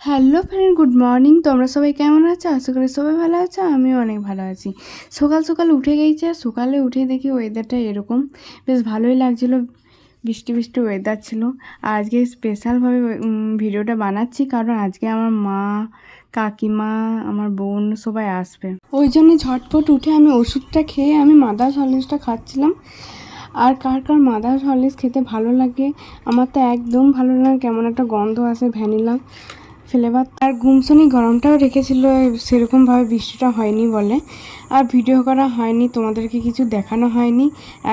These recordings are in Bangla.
Hello friend, good morning. তোমরা সবাই কেমন আছো? আশা করি সবাই ভালো আছো, আমিও অনেক ভালো আছি। সকাল সকাল উঠে গেছি আর সকালে উঠে দেখি ওয়েদারটা এরকম। বেশ ভালোই লাগছিল, বৃষ্টি বৃষ্টি ওয়েদার ছিল। আর আজকে স্পেশালভাবে ভিডিওটা বানাচ্ছি কারণ আজকে আমার মা, কাকিমা, আমার বোন সবাই আসবে। ওই জন্য ঝটপট উঠে আমি ওষুধটা খেয়ে আমি মাদার হরলিক্সটা খাচ্ছিলাম। আর কার কার মাদার হরলিক্স খেতে ভালো লাগে? আমার তো একদম ভালো লাগে কেমন একটা গন্ধ আসে ভ্যানিলা। ফ্লেভার আর গুমসনি গরমটাও রেখেছিল সেরকমভাবে বৃষ্টিটা হয়নি বলে। আর ভিডিও করা হয়নি, তোমাদেরকে কিছু দেখানো হয়নি।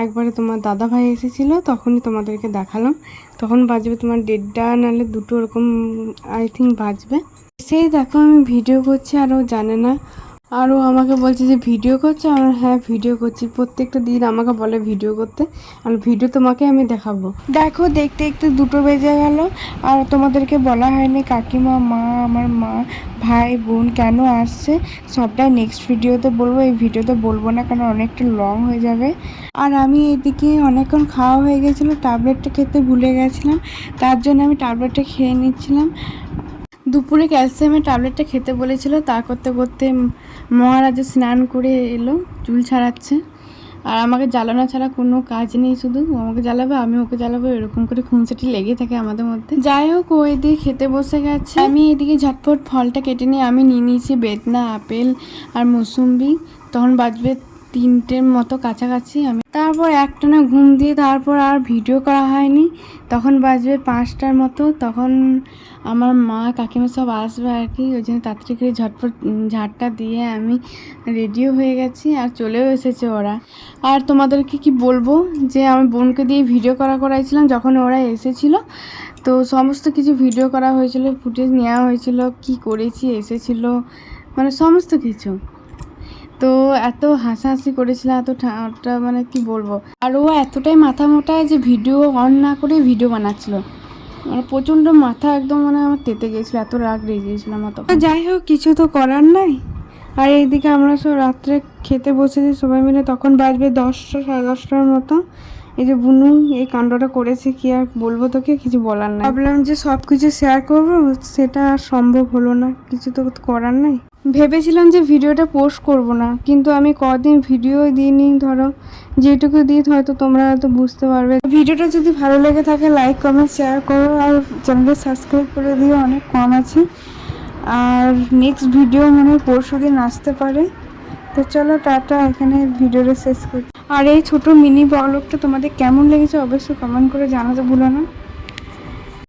একবারে তোমার দাদা ভাই এসেছিল, তখনই তোমাদেরকে দেখালাম। তখন বাজবে তোমার দেড়টা, নাহলে দুটো, ওরকম আই থিঙ্ক বাজবে। সেই দেখো আমি ভিডিও করছি আরও জানে না। আর ও আমাকে বলছে যে, ভিডিও করছ? আর হ্যাঁ ভিডিও করছি। প্রত্যেকটা দিন আমাকে বলে ভিডিও করতে। আর ভিডিও তোমাকে আমি দেখাবো। দেখো, দেখতে দেখতে দুটো বেজে গেল। আর তোমাদেরকে বলা হয়নি, কাকিমা, মা, আমার মা, ভাই, বোন কেন আসছে? সবটাই নেক্সট ভিডিওতে বলব। এই ভিডিওতে বলব না, কারণ অনেকটা লং হয়ে যাবে। আর আমি এদিকে অনেকক্ষণ খাওয়া হয়ে গেছিল ট্যাবলেটটা খেতে ভুলে গেছিলাম। তার জন্য আমি ট্যাবলেটটা খেয়ে নিচ্ছিলাম। দুপুরে ক্যালসিয়ামের ট্যাবলেটটা খেতে বলেছিল, তা করতে করতে মহারাজা স্নান করে এলো, চুল ছাড়াচ্ছে। আর আমাকে জ্বালানো ছাড়া কোনো কাজ নেই শুধু আমাকে জ্বালাবে, আমি ওকে জ্বালাবো, এরকম করে খুনসাটি লেগে থাকে আমাদের মধ্যে। যাই হোক, ও এদিকে খেতে বসে গেছে। আমি এদিকে ঝটপট ফলটা কেটে নিয়ে, আমি নিয়ে নিয়েছি বেদনা আপেল আর মৌসুম্বি, তখন বাজবে তিনটের মতো কাছাকাছি আমি তারপর একটানা ঘুম দিয়ে তারপর আর ভিডিও করা হয়নি। তখন বাজবে পাঁচটার মতো। তখন আমার মা, কাকিমা সব আসবে আর কি। ওই জন্য তাড়াতাড়ি করে ঝটপট ঝাড়টা দিয়ে আমি রেডিও হয়ে গেছি আর চলেও এসেছে ওরা। আর তোমাদেরকে কি বলব? যে আমি বোনকে দিয়ে ভিডিও করা করাইছিলাম যখন ওরা এসেছিল। তো সমস্ত কিছু ভিডিও করা হয়েছিল, ফুটেজ নেওয়া হয়েছিল, কি করেছি, এসেছিল মানে সমস্ত কিছু। তো এত হাসাহাসি করেছিল, এত ঠাটা মানে কি বলব? আর ও এতটাই মাথা মোটা যে ভিডিও অন না করে ভিডিও বানাচ্ছিল। মানে প্রচণ্ড মাথা একদম মানে আমার তেতে গিয়েছিল, এত রাগ রেগে গিয়েছিল আমার তখন। যাই হোক, কিছু তো করার নাই। আর এইদিকে আমরা সব রাত্রে খেতে বসেছি, সবাই মিলে তখন বাজবে দশটা, সাড়ে দশটার মতো। এই যে বুনু, এই কাণ্ডটা করেছে, কি আর বলব তোকে? কিছু বলার নাই। ভাবলাম যে সব কিছু শেয়ার করব, সেটা সম্ভব হলো না। কিছু তো করার নাই। ভেবেছিলাম যে ভিডিওটা পোস্ট করব না, কিন্তু আমি কদিন ভিডিও দিইনি, ধরো যেটুকু দিই হয়তো তোমরা হয়তো বুঝতে পারবে। ভিডিওটা যদি ভালো লেগে থাকে লাইক কমেন্ট শেয়ার করো, আর চ্যানেলটা সাবস্ক্রাইব করে দিও, অনেক কম আছে। আর নেক্সট ভিডিও মনে হয় পরশু দিন আসতে পারে। তো চলো, টাটা, এখানে ভিডিওটা শেষ করি আর এই ছোট মিনি ব্লগটা তোমাদের কেমন লেগেছে অবশ্যই কমেন্ট করে জানাতে ভুলো না।